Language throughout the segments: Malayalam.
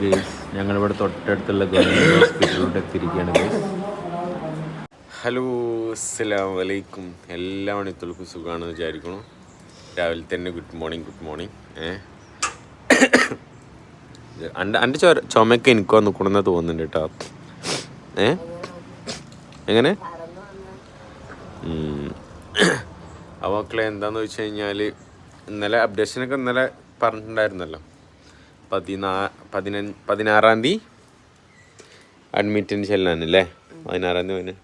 ഗേസ് ഞങ്ങളിവിടെ തൊട്ടടുത്തുള്ള ഗവൺമെന്റ് ഹോസ്പിറ്റലിലോട്ട് എത്തിയിരിക്കുകയാണ് ഗേസ് ഹലോ അസ്സലാം വലൈക്കും എല്ലാ മണിത്തുൾക്കും സുഖമാണെന്ന് വിചാരിക്കുന്നു. രാവിലെ തന്നെ ഗുഡ് മോർണിംഗ് ഗുഡ് മോർണിംഗ് ഏ? എന്റെ എന്റെ ചൊ ചുമക്ക് എനിക്ക് വന്ന് കൊണ്ടെന്ന് തോന്നുന്നുണ്ട് കേട്ടോ ഏ? എങ്ങനെ? അപ്പോൾ മക്കളെ എന്താണെന്ന് വെച്ച് കഴിഞ്ഞാൽ ഇന്നലെ അപ്ഡേഷനൊക്കെ ഇന്നലെ പറഞ്ഞിട്ടുണ്ടായിരുന്നല്ലോ. പതിനാ പതിന പതിനാറാം തീയതി അഡ്മിറ്റിന് ചെല്ലാനല്ലേ? പതിനാറാം തീയതി പിന്നെ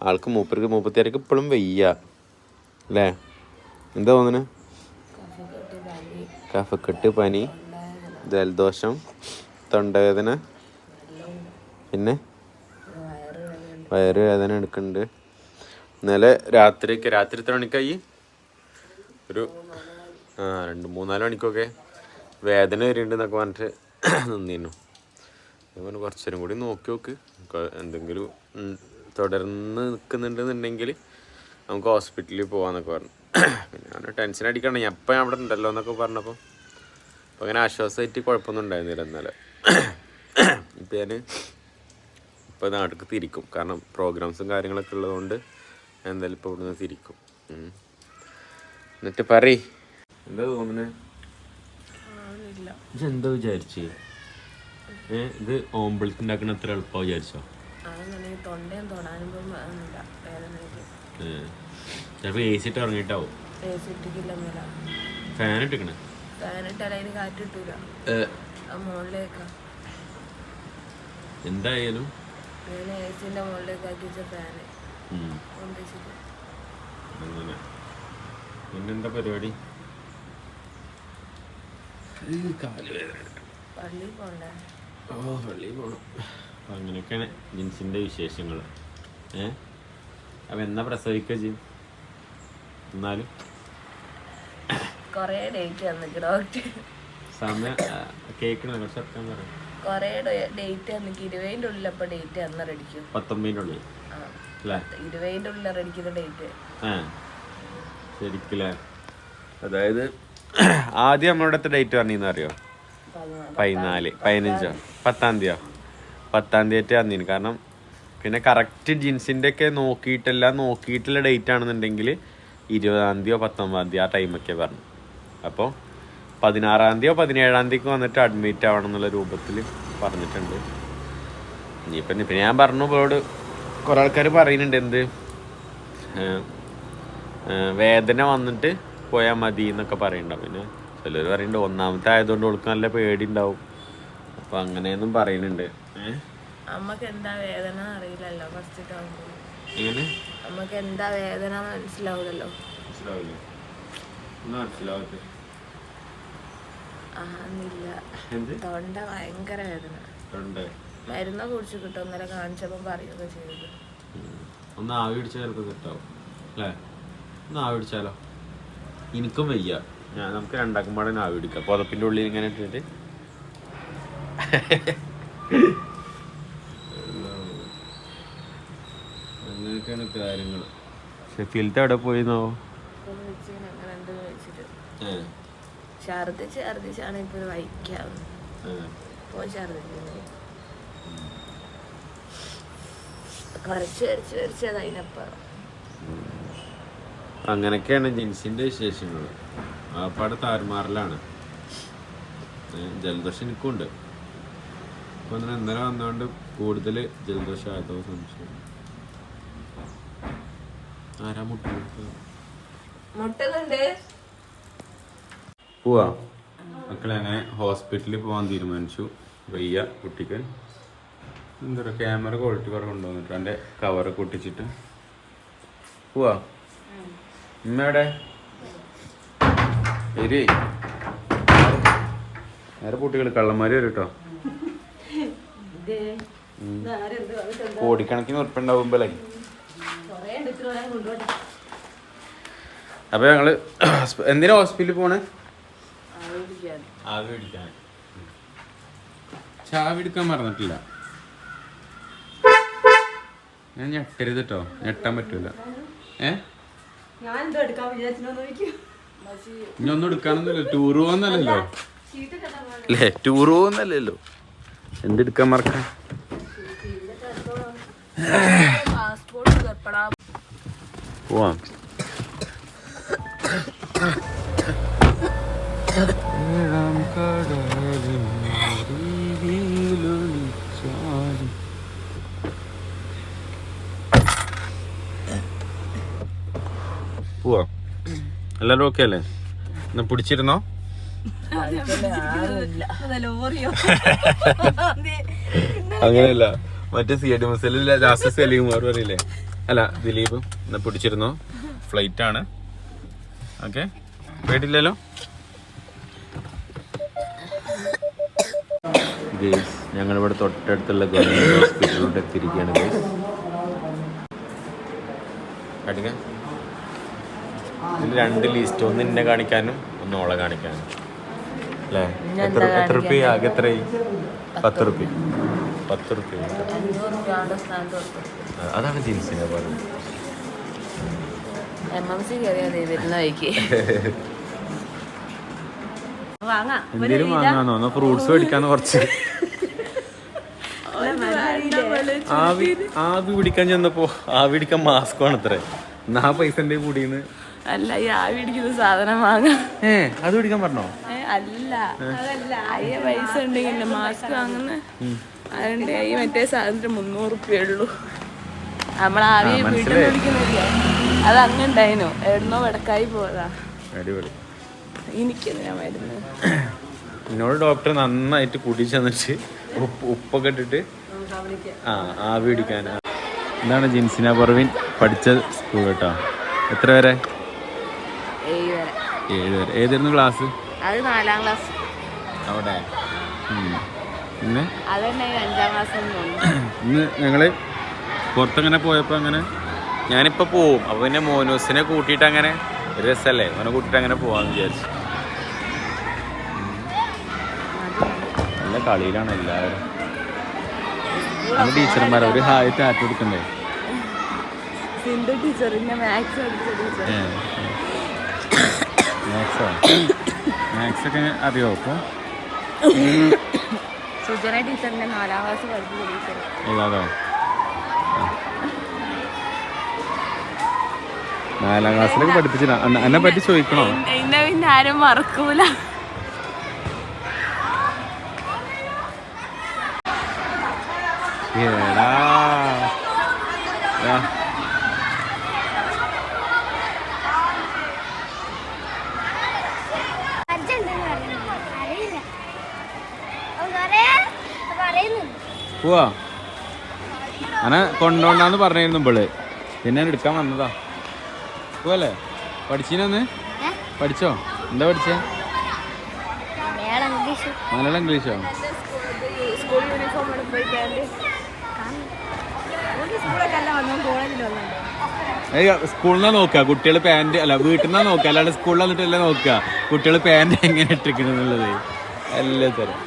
ആൾക്ക് മൂപ്പർക്ക് മൂപ്പത്തിയാർക്ക് ഇപ്പോഴും വയ്യ. അല്ലേ? എന്താ തോന്നുന്നു? കഫക്കെട്ട് പനി ജലദോഷം തൊണ്ടവേദന പിന്നെ വയറ് വേദന എടുക്കുന്നുണ്ട്. ഇന്നലെ രാത്രിയൊക്കെ രാത്രി എത്ര മണിക്കായി? ഒരു ആ രണ്ട് മൂന്നാൽ മണിക്കൊക്കെ. വേദന വരുന്നുണ്ട് എന്നൊക്കെ പറഞ്ഞിട്ട് നിന്നിരുന്നു ഞാൻ കുറച്ചേരും കൂടി നോക്കി നോക്ക്. എന്തെങ്കിലും തുടർന്ന് നിൽക്കുന്നുണ്ടെന്നുണ്ടെങ്കിൽ നമുക്ക് ഹോസ്പിറ്റലിൽ പോകാമെന്നൊക്കെ പറഞ്ഞു. പിന്നെ ഞാൻ ടെൻഷൻ അടിക്കണ്ട ഞാൻ എപ്പോൾ അവിടെ ഉണ്ടല്ലോ എന്നൊക്കെ പറഞ്ഞപ്പോൾ അപ്പോൾ അങ്ങനെ ആശ്വാസമായിട്ട് കുഴപ്പമൊന്നും ഉണ്ടായിരുന്നില്ല ഇന്നലെ. ഇപ്പം ഞാൻ ഇപ്പോൾ നാട്ടിലേക്ക് തിരിക്കും. കാരണം പ്രോഗ്രാംസും കാര്യങ്ങളൊക്കെ ഉള്ളതുകൊണ്ട് എന്തായാലും ഇപ്പോൾ ഇവിടുന്ന് തിരിക്കും. എന്നിട്ട് പറയ്. എന്താ തോന്നുന്നത് എന്താ വിചാരിച്ചേ? ഇത് ഓംബിളിക്ക് എത്ര എളുപ്പമാണ് വിചാരിച്ചോ? തൊണ്ടയും തൊടാനും വേദനയ്ക്ക് ചിലപ്പോൾ എ സി ഇട്ട് ഇറങ്ങിയിട്ടാവും മേല ഫാൻ ഇട്ടിക്കണേ? അതിന് കാറ്റ് കിട്ടൂല. ആ മുകളിലേക്കാ എന്തായാലും? ഞാൻ എ സിന്റെ മുകളിലേക്ക് ആക്കി വെച്ച ഫാൻ. ഉം, കൊണ്ടുവച്ചിട്ട് അങ്ങനെ. പിന്നെന്താ പരിപാടി? അങ്ങനെയൊക്കെയാണ് ജിൻസിന്റെ വിശേഷങ്ങൾ. ഏ? അപ്പം എന്നാ പ്രസവിക്കുക ജിൻ? എന്നാലും? കൊറേ ഡേറ്റ് തന്നിക്ക് ഡോക്ടർ സമയം കേൾക്കണ കുറച്ച് ഇറക്കാൻ പറയാം കൊറേ ഡേറ്റ് തന്നിക്ക്. ഇരുപതിന്റെ ഉള്ളിൽ അപ്പൊ ഡേറ്റ് അന്നറടിക്കും പത്തൊമ്പതിന്റെ ഉള്ളിൽ. ഇരുപതിന്റെ ഉള്ളിൽ അടിക്കുന്ന ഡേറ്റ്. ആ. ശരിക്കല്ലേ? അതായത് ആദ്യം നമ്മളുടെ ഡേറ്റ് പറഞ്ഞിന്ന് അറിയോ? പതിനാല് പതിനഞ്ചോ പത്താം തീയതിയോ? പത്താം തീയതി തന്നിന് കാരണം പിന്നെ കറക്റ്റ് ജീൻസിന്റെ ഒക്കെ നോക്കിയിട്ടല്ല നോക്കിയിട്ടുള്ള ഡേറ്റ് ആണെന്നുണ്ടെങ്കിൽ ഇരുപതാം തീയതിയോ പത്തൊമ്പതാം തീയതി ആ ടൈമൊക്കെ പറഞ്ഞു. അപ്പോൾ പതിനാറാം തീയതിയോ പതിനേഴാം തീയതിക്ക് വന്നിട്ട് അഡ്മിറ്റ് ആവണം എന്നുള്ള രൂപത്തിൽ പറഞ്ഞിട്ടുണ്ട്. ഇനിയിപ്പം ഇപ്പം ഞാൻ പറഞ്ഞു ഇവളോട് കുറേ ആൾക്കാർ പറയുന്നുണ്ട് എന്ത്? വേദന വന്നിട്ട് പോയാൽ മതി എന്നൊക്കെ പറയണ്ട. പിന്നെ ചിലർ പറയുന്നുണ്ട് ഒന്നാമത്തെ ആയതുകൊണ്ട് ഓൾക്ക് നല്ല പേടി ഉണ്ടാവും അപ്പം അങ്ങനെയൊന്നും പറയുന്നുണ്ട് അമ്മയ്ക്ക് എന്താ വേദന അറിയില്ലല്ലോ ഫസ്റ്റ് ആകുമ്പോൾ എങ്ങനെ? നമുക്ക് എന്താ വേദന മനസ്സിലാവില്ലല്ലോ മനസ്സിലാവില്ല. ഒന്നും മനസ്സിലാവത്ത്? തൊണ്ട ഭയങ്കര വേദന. ഉണ്ട് മരുന്ന് കുടിച്ചു കിട്ടും. ഇന്നലെ കാണിച്ചപ്പോൾ പറയുകയൊക്കെ ചെയ്തത്. ഒന്ന് ആവി പിടിച്ചാൽ ചിലപ്പോൾ സെറ്റാവും. അല്ലേ? ഒന്ന് ആവി പിടിച്ചാലോ? എനിക്കും വയ്യ. ഞാൻ നമുക്ക് രണ്ടാക്കും പാടെ ആവി എടുക്കാം പുതപ്പിന്റെ ഉള്ളിൽ ഇങ്ങനെ ഇട്ടിട്ട്. അങ്ങനെയൊക്കെയാണ് കാര്യങ്ങൾ ഇപ്പം അങ്ങനെ ഉണ്ട് വെച്ചിട്ട്. ഛർദിച്ച് ഛർദിച്ചാണ് ഇപ്പോൾ വൈക്കാവുന്നത് ഇപ്പോൾ ഛർദിക്കുന്നത് കുറച്ച് കരച്ച് കരച്ചത് അതിനപ്പുറം. അങ്ങനെയൊക്കെയാണ് ജിൻസിന്റെ വിശേഷങ്ങൾ ആപ്പാട് താറുമാറിലാണ് ജലദോഷം എനിക്കുണ്ട്. അപ്പൊ അങ്ങനെ ഇന്നലെ വന്നുകൊണ്ട് കൂടുതൽ ജലദോഷം ആയതോ സംശയം ആരാ മുട്ട പോവാ. മക്കളെ അങ്ങനെ ഹോസ്പിറ്റലിൽ പോകാൻ തീരുമാനിച്ചു. വയ്യ കുട്ടിക്ക്. എന്താ പറയുക ക്യാമറ ക്വാളിറ്റി കുറവുണ്ടോ എന്നിട്ട് എന്റെ കവറൊക്കെ ഒട്ടിച്ചിട്ട് പോവാ. ഉമ്മയുടെ എരി. നേരെ കുട്ടികൾ കള്ളന്മാര് വരും കേട്ടോ കോടിക്കണക്കിന് ഉറപ്പുണ്ടാവുമ്പോഴേ അപ്പൊ ഞങ്ങൾ എന്തിനാ ഹോസ്പിറ്റലിൽ പോണേ? ആവി പിടിക്കാൻ. ചാവി എടുക്കാൻ മറന്നിട്ടില്ല. ഞാൻ ഞെട്ടരുത് കേട്ടോ ഞെട്ടാൻ പറ്റൂല. ഏ? ഞാൻ എന്തോ എടുക്കാൻ വിചാരിച്ചോ നോക്കിയോ ഇനി ഒന്നും എടുക്കാനൊന്നുമില്ല. ടൂർ പോകുന്നല്ലോ അല്ലേ ടൂർ പോകുന്നല്ലോ എന്തെടുക്കാൻ മറക്കാം? പോവാം. ഏഴാം പോവാം എല്ലാരും ഓക്കെ അല്ലേ? എന്നാ പിടിച്ചിരുന്നോ? അങ്ങനെയല്ല. മറ്റേ സി ഡി മുസലില്ല ലാസ്റ്റ് സലീകുമാർ പറയില്ലേ അല്ല ദിലീപ് എന്നാ പിടിച്ചിരുന്നോ. ഫ്ലൈറ്റ് ആണ്. ഓക്കെ പേടില്ലല്ലോ ഗേസ് ഞങ്ങളിവിടെ തൊട്ടടുത്തുള്ള ഗവൺമെന്റ് ഹോസ്പിറ്റലിലോട്ട് എത്തിയിരിക്കുകയാണ് ഗേസ് ഇതിൽ രണ്ട് ലിസ്റ്റ് ഒന്ന് എന്നെ കാണിക്കാനും ഒന്ന് ഓളെ കാണിക്കാനും. അല്ലേ? എത്ര എത്ര റുപ്യ? ആകെ എത്രയായി പത്ത് റുപ്യ. പത്ത് റുപ്യ. അതാണ് ജീൻസിനെ പറഞ്ഞത് എം എം സി കയറിയാതെ വരുന്ന വഴിക്ക്. വാങ്ങാം. എന്തേലും എന്നാ ഫ്രൂട്ട്സ് മേടിക്കാന്ന് കുറച്ച്. ആവി ആവി പിടിക്കാൻ ചെന്നപ്പോ ആവി പിടിക്കാൻ മാസ്ക് ആണ് അത്ര എന്നാ ആ പൈസ എന്റെ കൂടിന്ന്. അല്ല ഈ ആവി പിടിക്കുന്ന സാധനം വാങ്ങാം. ഏ അത് പിടിക്കാൻ പറഞ്ഞോ? ഏ, അല്ല അതല്ല. അയ്യ പൈസ ഉണ്ടെങ്കിൽ മാസ്ക് വാങ്ങുന്ന. അതുകൊണ്ട് ഈ മറ്റേ സാധനത്തിന് മുന്നൂറ് റുപ്യ ഉള്ളൂ. നമ്മൾ ആവി വീട്ടിൽ. പിടിക്കുന്നില്ല അത് അങ്ങുണ്ടായിനു എവിടുന്നോ വടക്കായി പോയതാ. അടിപൊളി. എനിക്കെന്തിനാ മരുന്ന് എന്നോട് ഡോക്ടർ നന്നായിട്ട് കുടിച്ച് തന്നിട്ട് ഉപ്പ് ഉപ്പൊക്കെ ഇട്ടിട്ട് ആ ആവി പിടിക്കാൻ. എന്താണ് ജിൻസിന പർവിൻ പഠിച്ച സ്കൂൾ കേട്ടോ. എത്ര വരെ ഏഴ് വരെ ഏതായിരുന്നു ക്ലാസ് അത് നാലാം ക്ലാസ് അവിടെ. പിന്നെ? അത് അഞ്ചാം ക്ലാസ് ഇന്ന് ഞങ്ങൾ പുറത്തങ്ങനെ പോയപ്പോ അങ്ങനെ ഞാനിപ്പോ പോവും. അപ്പൊ പിന്നെ മോനൂസിനെ കൂട്ടിയിട്ട് അങ്ങനെ ഒരു രസല്ലേ? അവനെ കൂട്ടിയിട്ട് അങ്ങനെ പോവാന്ന് വിചാരിച്ചു. നല്ല കളിയിലാണ് എല്ലാവരും. നമ്മുടെ ടീച്ചർമാരെ. ഒരു ഹായ് ടാറ്റ് കൊടുക്കണ്ടേ? സിന്ധു ടീച്ചറിന്റെ മാത്സ് ടീച്ചർ. മാത്സോ മാത്സ് അറിയോ അപ്പൊ സുജന ടീച്ചറിന്റെ നാലാം ക്ലാസ് ടീച്ചർ ഏതാതോ നാലാം ക്ലാസ്സിലൊക്കെ പഠിപ്പിച്ചില്ല എന്നെ പറ്റി ചോദിക്കണോ? എന്നെ പിന്നെ ആരും മറക്കൂല. എടാ ആ, അർജന്റീന പറയുന്നു. അറിയില്ല അവൻ കൊറേ പറയുന്നു പോവാ. അങ്ങനെ കൊണ്ടോണ്ടാന്ന് പറഞ്ഞിരുന്നു ഇവൾ. പിന്നെ ഞാൻ എടുക്കാൻ വന്നതാ. പോവല്ലേ? പഠിച്ചിനൊന്ന്? പഠിച്ചോ? എന്താ പഠിച്ചേ? മലയാളം ഇംഗ്ലീഷ്. സ്കൂളിൽ നിന്നാ നോക്കുക കുട്ടികൾ പാന്റ് അല്ല വീട്ടിൽ നിന്നാ നോക്കുക അല്ലാണ്ട് സ്കൂളിൽ വന്നിട്ടല്ല നോക്കുക കുട്ടികൾ പാന്റ് എങ്ങനെ ഇട്ടിരിക്കണെന്നുള്ളത് എല്ലാ തരം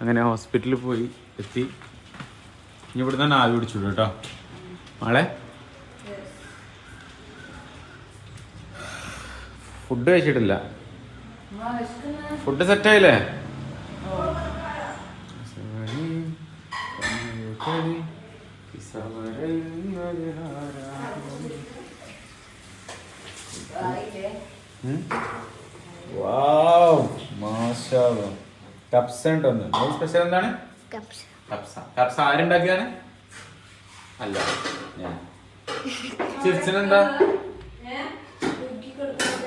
അങ്ങനെ ഹോസ്പിറ്റലിൽ പോയി എത്തി. ഇനി ഇവിടെ തന്നെ ആവി പിടിച്ചു കേട്ടോ. നാളെ ഫുഡ് കഴിച്ചിട്ടില്ല. ഫുഡ് സെറ്റ് ആയില്ലേ കപ്സ ഉണ്ടോന്ന്? സ്പെഷ്യൽ എന്താണ്? കപ്സ കപ്സ കപ്സ അല്ല. ഞാൻ. ചിരിച്ചനെന്താ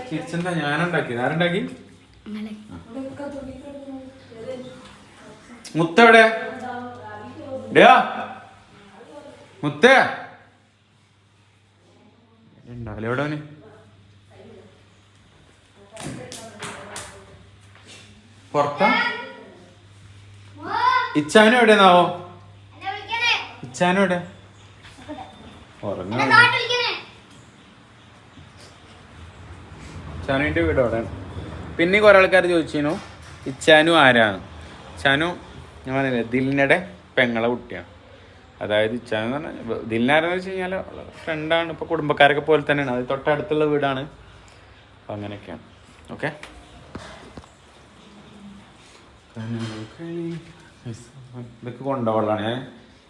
ചിരിച്ചെന്താ? ഞാനുണ്ടാക്കിയത്. ആരുണ്ടാക്കി? മുത്തവിടെ? മുത്തേ. ഉണ്ടാവില്ല എവിടെ അവന്? പുറത്താ? ഇച്ചാനും എവിടെയാണാവോ ഇച്ചാനും എവിടെ ഉറങ്ങാ ചാനുവിന്റെ വീട് അവിടെ പിന്നെ കുറെ ആൾക്കാർ ചോദിച്ചിരുന്നു ഇച്ചാനു ആരാണ്? ചാനു ഞാൻ പറഞ്ഞില്ലേ ദിലിനയുടെ പെങ്ങളെ കുട്ടിയാണ്. അതായത് ഇച്ചാന്ന് പറഞ്ഞാൽ ദിലിനാരെന്ന് വെച്ച് കഴിഞ്ഞാൽ ഫ്രണ്ടാണ് ഇപ്പോൾ കുടുംബക്കാരൊക്കെ പോലെ തന്നെയാണ്. അത് തൊട്ടടുത്തുള്ള വീടാണ്. അങ്ങനെയൊക്കെയാണ്. ഓക്കെ ഇതൊക്കെ കൊണ്ടുപോകലാണ്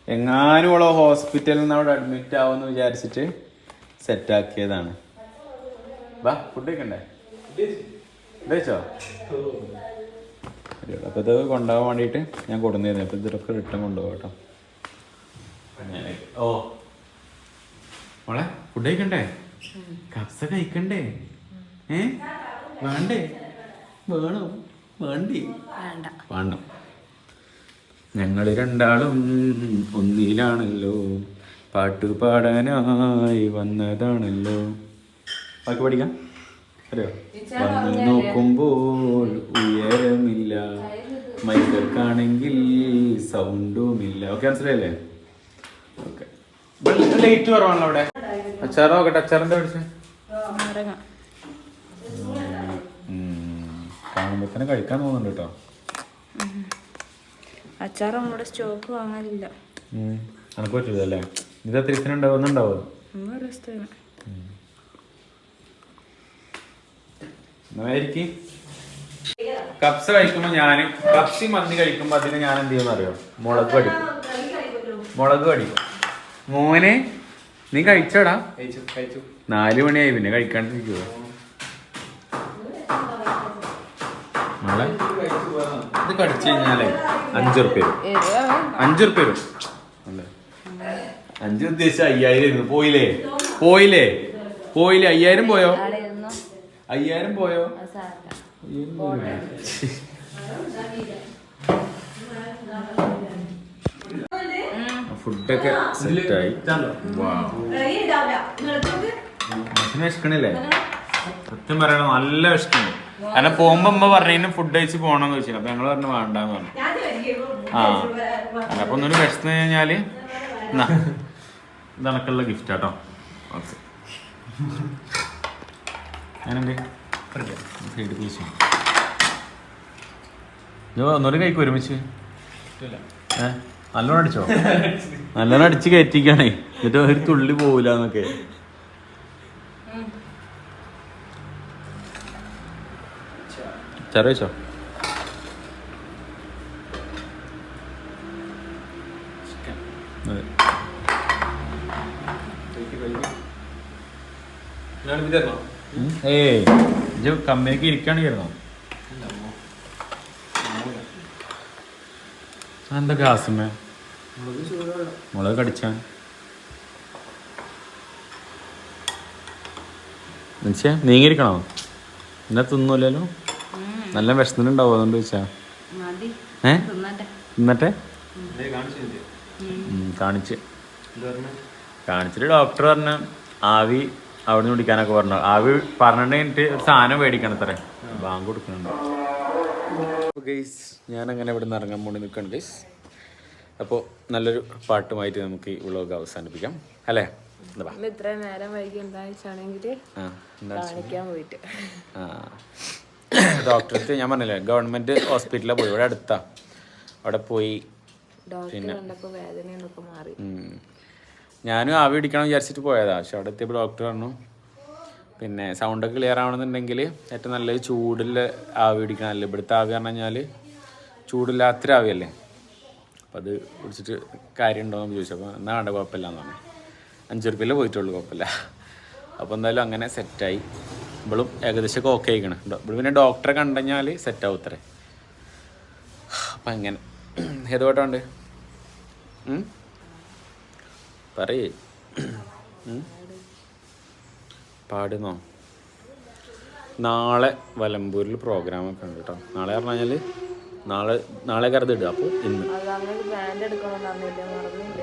എങ്ങാനും ഉള്ള ഹോസ്പിറ്റലിൽ നിന്ന് അവിടെ അഡ്മിറ്റ് ആവുമെന്ന് വിചാരിച്ചിട്ട് സെറ്റാക്കിയതാണ് വാ ഫുഡ് കഴിക്കണ്ടേ? കഴിച്ചോ? അപ്പോൾ ഇത് കൊണ്ടുപോകാൻ വേണ്ടിയിട്ട് ഞാൻ കൊടുന്നിരുന്നു. അപ്പോൾ ഇതൊക്കെ റിട്ടേൺ കൊണ്ടുപോകട്ടോ കേട്ടോ. ഓ. മോളെ ഫുഡ് കഴിക്കണ്ടേ? കപ്സ കഴിക്കണ്ടേ? ഏ? വേണ്ടേ? വേണോ. വേണ്ടേ. വേണ്ട. വേണ്ട. ഞങ്ങൾ രണ്ടാളും ഒന്നിലാണല്ലോ. പാട്ട് പാടാനായി വന്നതാണല്ലോ. ബാക്കി പഠിക്കാം. അറിയോ? വന്ന് നോക്കുമ്പോൾ ഉയരമില്ല. മൈക്കൾക്കാണെങ്കിൽ സൗണ്ടുമില്ല. ഓക്കെ മനസ്സിലായില്ലേ? ഓക്കെ. ലൈറ്റ് കുറവാണല്ലോ അവിടെ. അച്ചാറോ നോക്കട്ടെ? അച്ചാറിന്റെ പഠിച്ചേ? നാരങ്ങ കാണുമ്പോ തന്നെ കഴിക്കാൻ തോന്നുന്നുണ്ട് കേട്ടോ അച്ചാർ നമ്മുടെ സ്റ്റോക്ക് വാങ്ങാനില്ല എനക്ക് പറ്റില്ലല്ലേ ഇത് എത്ര ദിവസം രസത്തിന് എന്നായിരിക്കും? കപ്സ കഴിക്കുമ്പോ ഞാൻ കപ്സി മന്തി കഴിക്കുമ്പോ അതിന് ഞാൻ എന്ത് ചെയ്യുന്ന അറിയോ? മുളക് അടിക്കും മുളക് അടിക്കും മോനെ നീ കഴിച്ചോടാ. നാല് മണിയായി പിന്നെ കഴിക്കാണ്ടിരിക്കുവോ. മോളെ ഇത് കടിച്ചു കഴിഞ്ഞാലേ അഞ്ചു റുപ്യ വരും. അഞ്ചു റുപ്യ വരും. അഞ്ച് ഉദ്ദേശിച്ച അയ്യായിരം ആയിരുന്നു. പോയില്ലേ? പോയില്ലേ? പോയില്ലേ? അയ്യായിരം പോയോ? അയ്യായിരം പോയോ? ഫുഡൊക്കെ സെറ്റായി. വിശക്കണില്ലേ സത്യം പറയണം നല്ല വിശക്കുണ്ട് കാരണം പോകുമ്പോ അമ്മ പറഞ്ഞു ഫുഡ് കഴിച്ച് പോകണമെന്ന് ചോദിച്ചു. അപ്പൊ ഞങ്ങൾ പറഞ്ഞു വേണ്ടെന്ന് പറഞ്ഞു. ആ. അല്ല അപ്പൊ ഒന്നൊരു വിശന്ന് കഴിഞ്ഞാൽ ഇതണക്കുള്ള ഗിഫ്റ്റ് കേട്ടോ ഓക്കെ. ഒന്നൊരു കൈക്ക് ഒരുമിച്ച്. നല്ലോണം അടിച്ചോ? നല്ലോണം അടിച്ച് കയറ്റിക്കാണേ. എന്നിട്ട് ഒരു തുള്ളി പോവില്ല എന്നൊക്കെ ചെറു വെച്ചോ. ഏയ് ഇജ്ജ് കമ്പനിക്ക് ഇരിക്കുകയാണെങ്കിലോ എന്താ ഗ്യാസുമേ മുളക് കടിച്ചാൻ. നീങ്ങിയിരിക്കണോ? എന്നെ തിന്നൂലല്ലോ? നല്ല വിഷമത്തിനുണ്ടാവും അതുകൊണ്ട് ചോദിച്ചാ? ഏ? തിന്നട്ടെ. കാണിച്ച് കാണിച്ചിട്ട് ഡോക്ടർ പറഞ്ഞു ആവി അവിടെ നിന്ന് കുടിക്കാനൊക്കെ പറഞ്ഞു. ആവി പറഞ്ഞിട്ട് കഴിഞ്ഞിട്ട് ഒരു സാധനം മേടിക്കണം അത്ര ബാങ്ക് കൊടുക്കുന്നുണ്ട്. ഗൈസ് ഞാനങ്ങനെ ഇവിടെ നിന്ന് ഇറങ്ങാൻ വേണ്ടി നിൽക്കുകയാണ് ഗൈസ് അപ്പോൾ നല്ലൊരു പാട്ടുമായിട്ട് നമുക്ക് ഈ വ്ളോഗ് അവസാനിപ്പിക്കാം. അല്ലേ? ഇത്ര നേരം വൈകി എന്താ വെച്ചാണെങ്കിൽ കാണിക്കാൻ പോയിട്ട്. ആ. ഡോക്ടർക്ക് ഞാൻ പറഞ്ഞില്ലേ ഗവൺമെന്റ് ഹോസ്പിറ്റലിൽ പോയി. ഇവിടെ അടുത്താ. അവിടെ പോയി. പിന്നെ. ഞാനും ആവി പിടിക്കണം വിചാരിച്ചിട്ട് പോയതാ. പക്ഷെ അവിടെ എത്തിയപ്പോൾ ഡോക്ടർ പറഞ്ഞു പിന്നെ സൗണ്ടൊക്കെ ക്ലിയർ ആവണമെന്നുണ്ടെങ്കിൽ ഏറ്റവും നല്ല ചൂടിൽ ആവി പിടിക്കണമല്ലോ ഇവിടുത്തെ ആവി പറഞ്ഞു കഴിഞ്ഞാൽ ചൂടില്ലാത്തൊരു ആവിയല്ലേ. അപ്പം അത് പിടിച്ചിട്ട് കാര്യം ഉണ്ടോ എന്ന് ചോദിച്ചു. അപ്പോൾ എന്നാ വേണ്ട കുഴപ്പമില്ല എന്ന് പറഞ്ഞു. അഞ്ച് റുപ്യല്ലേ പോയിട്ടുള്ളൂ കുഴപ്പമില്ല. അപ്പോൾ എന്തായാലും അങ്ങനെ സെറ്റായി ഇവളും ഏകദേശമൊക്കെ ഓക്കെ ആയിക്കണം. ഇവിടെ പിന്നെ ഡോക്ടറെ കണ്ടുകഴിഞ്ഞാൽ സെറ്റ് ഇത്രേ. അപ്പം അങ്ങനെ. ഏത് പാട്ടുണ്ട് പറയേ? പാടുന്നോ? നാളെ വലമ്പൂരിൽ പ്രോഗ്രാമൊക്കെ ഉണ്ട് കേട്ടോ നാളെ പറഞ്ഞു കഴിഞ്ഞാൽ നാളെ നാളെ കരുതിടുക അപ്പോൾ ഇന്ന്.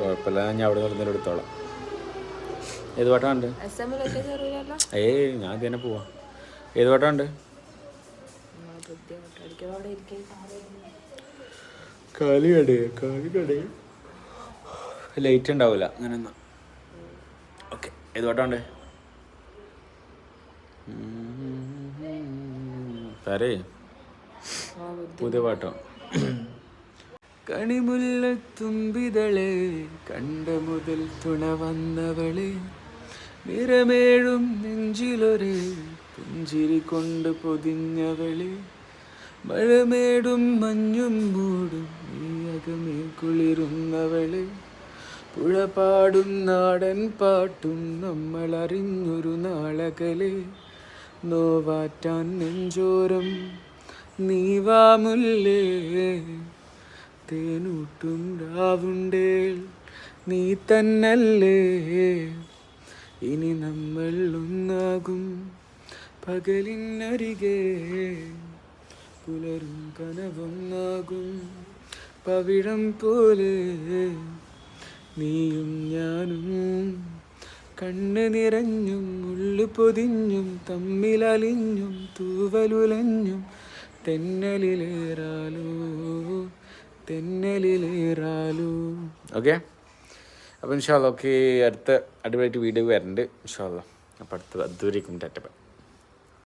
കുഴപ്പമില്ല ഞാൻ അവിടെ നിന്ന് എടുത്തോളാം. ഏത് പാട്ടാണ്ട് ഏയ് ഞാൻ തന്നെ പോവാ. ഏത് പാട്ടാണ്ട് ഇരിക്കും കാലികടേ കാലികടേ ലൈറ്റ് ഉണ്ടാവില്ല അങ്ങനെ എന്നാ ഓക്കെ ഏത് പാട്ടാണ്ട് തരേ. പുതിയ പാട്ടോ? കണിമുല്ലത്തുമ്പിതളെ കണ്ട മുതൽ തുണ വന്നവളെ. നിറമേഴും നെഞ്ചിലൊരു പുഞ്ചിരി കൊണ്ട് പൊതിഞ്ഞവളെ. മഴമേടും മഞ്ഞും മൂടും നീയകമേ കുളിരുന്നവളെ. പുഴ പാടും നാടൻ പാട്ടും നമ്മൾ അറിഞ്ഞൊരു നാളകലെ. നോവാറ്റാൻ നെഞ്ചോരം നീവാമുല്ലേ? തേനൂട്ടും രാവുണ്ടേൽ നീ തന്നല്ലേ? ഇനി നമ്മൾ ഒന്നാകും പകലിനരികെ പുലരും കനവൊന്നാകും പവിഴം പോലെ നീയും ഞാനും കണ്ണ് നിറഞ്ഞും ഉള്ളു പൊതിഞ്ഞും തമ്മിലലിഞ്ഞും തൂവലുലഞ്ഞും തെന്നലിലേറാലോ തെന്നലിലേറാലോ. ഓക്കെ അപ്പോൾ ഇൻഷാല്ല ഓക്കെ അടുത്ത അടിപൊളിയായിട്ട് വീഡിയോ വരുന്നുണ്ട് ഇൻഷാല്ല അപ്പോൾ അടുത്ത അതുവരേക്കും ടാറ്റ